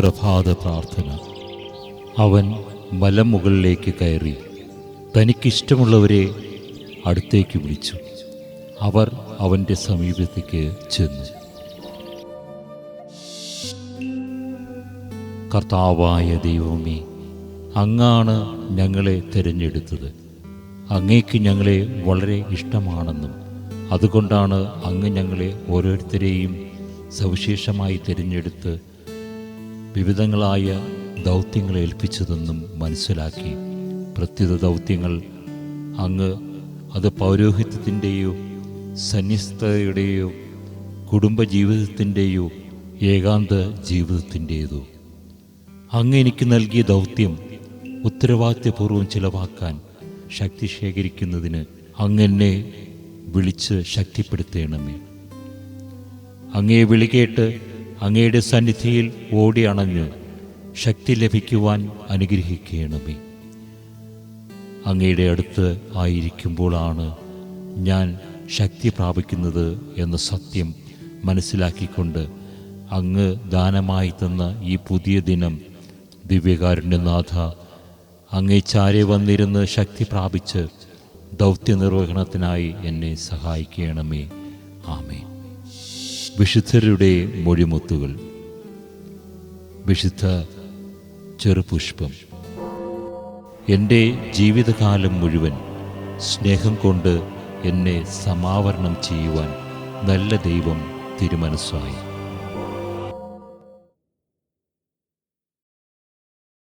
പ്രഭാത പ്രാർത്ഥന. അവൻ മലമുകളിലേക്ക് കയറി തനിക്കിഷ്ടമുള്ളവരെ അടുത്തേക്ക് വിളിച്ചു. അവർ അവന്റെ സമീപത്തേക്ക് ചെന്നു. കർത്താവായ ദൈവമേ അങ്ങാണ് ഞങ്ങളെ തിരഞ്ഞെടുത്തത്. അങ്ങേക്ക് ഞങ്ങളെ വളരെ ഇഷ്ടമാണെന്നും അതുകൊണ്ടാണ് അങ്ങ് ഞങ്ങളെ ഓരോരുത്തരെയും സവിശേഷമായി തിരഞ്ഞെടുത്ത് വിവിധങ്ങളായ ദൗത്യങ്ങൾ ഏൽപ്പിച്ചതെന്നും മനസ്സിലാക്കി. പ്രത്യുത ദൗത്യങ്ങൾ അങ്ങ് അത് പൗരോഹിത്യത്തിന്റെയോ സന്യസ്തയുടെയോ കുടുംബജീവിതത്തിന്റെയോ ഏകാന്ത ജീവിതത്തിന്റേതോ. അങ്ങ് എനിക്ക് നൽകിയ ദൗത്യം ഉത്തരവാദിത്യപൂർവം ചിലവാക്കാൻ ശക്തി ശേഖരിക്കുന്നതിന് അങ്ങെന്നെ വിളിച്ച് ശക്തിപ്പെടുത്തേണമേ. അങ്ങയെ വിളികേട്ട് അങ്ങയുടെ സന്നിധിയിൽ ഓടി അണഞ്ഞ് ശക്തി ലഭിക്കുവാൻ അനുഗ്രഹിക്കണമേ. അങ്ങയുടെ അടുത്ത് ആയിരിക്കുമ്പോഴാണ് ഞാൻ ശക്തി പ്രാപിക്കുന്നത് എന്ന സത്യം മനസ്സിലാക്കിക്കൊണ്ട് അങ്ങ് ദാനമായി തന്ന ഈ പുതിയ ദിനം ദിവ്യകാരുണ്യനാഥ അങ്ങേ ചാരെ വന്നിരുന്ന് ശക്തി പ്രാപിച്ച് ദൗത്യ നിർവഹണത്തിനായി എന്നെ സഹായിക്കണമേ. ആമേ വിശുദ്ധരുടെ മൊഴിമുത്തുകൾ. വിശുദ്ധ ചെറുപുഷ്പം. എന്റെ ജീവിതകാലം മുഴുവൻ സ്നേഹം കൊണ്ട് എന്നെ സമാവരണം ചെയ്യുവാൻ നല്ല ദൈവം തിരുമനസ്സായി.